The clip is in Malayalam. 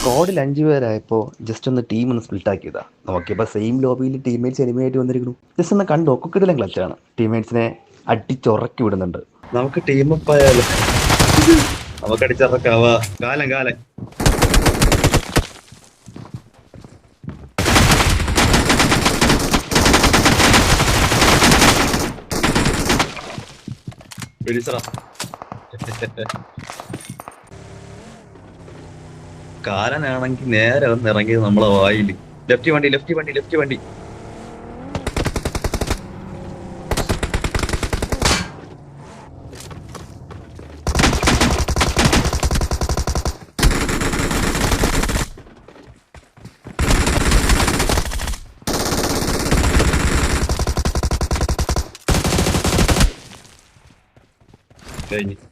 സ്ക്വാഡിൽ അഞ്ചു പേരായപ്പോ ജസ്റ്റ് ഒന്ന് ടീം ഒന്ന് സ്പ്ലിറ്റ് ആക്കിയതാ. നോക്കിയപ്പോ സെയിം ലോബിയിൽ ടീംമേറ്റ്സ് എനിമയായിട്ട് വന്നിരിക്കുന്നു. ജസ്റ്റ് ഒന്ന് കണ്ടു? ഒക്കിടലം ക്ലച്ചാണ് ടീംമേറ്റ്സിനെ അടിച്ചുറക്കി വിടുന്നുണ്ട്. നമുക്ക് ടീം അപ്പ് ആയാലോ? നമുക്ക് അടിച്ചിറക്കാവാ? കാലം കാലം. പിടിച്ചടാ. കാലനാണെങ്കിൽ നേരെ വന്ന് ഇറങ്ങിയത് നമ്മളെ വായിൽ. ലെഫ്റ്റ് വണ്ടി ലെഫ്റ്റ് വണ്ടി ലെഫ്റ്റ് വണ്ടി. കഴിഞ്ഞു.